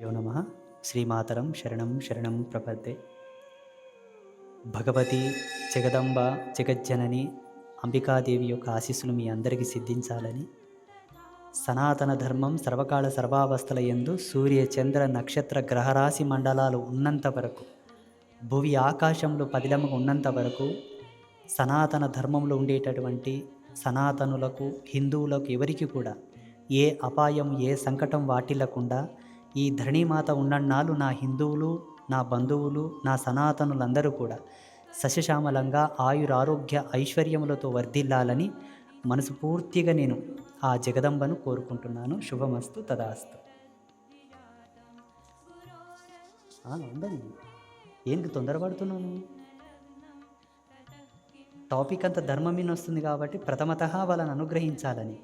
యో నమ. శ్రీమాతరం శరణం శరణం ప్రపద్దే. భగవతి జగదంబ జగజ్జనని అంబికాదేవి యొక్క ఆశీస్సులు మీ అందరికీ సిద్ధించాలని సనాతన ధర్మం సర్వకాల సర్వావస్థల యందు సూర్య చంద్ర నక్షత్ర గ్రహరాశి మండలాలు ఉన్నంత వరకు భువి ఆకాశంలో పదిలముగా ఉన్నంత వరకు సనాతన ధర్మంలో ఉండేటటువంటి సనాతనులకు హిందువులకు ఎవరికి కూడా ఏ అపాయం ఏ సంకటం వాటిల్లకుండా ఈ ధరణీమాత ఉన్నన్నాళ్ళు నా హిందువులు నా బంధువులు నా సనాతనులందరూ కూడా సశశామలంగా ఆయురారోగ్య ఐశ్వర్యములతో వర్ధిల్లాలని మనసుపూర్తిగా నేను ఆ జగదంబను కోరుకుంటున్నాను. శుభమస్తు. తదాస్తు. ఉందని ఏంటి తొందరపడుతున్నావు టాపిక్ అంత ధర్మం మీద వస్తుంది కాబట్టి ప్రథమత వాళ్ళని అనుగ్రహించాలని.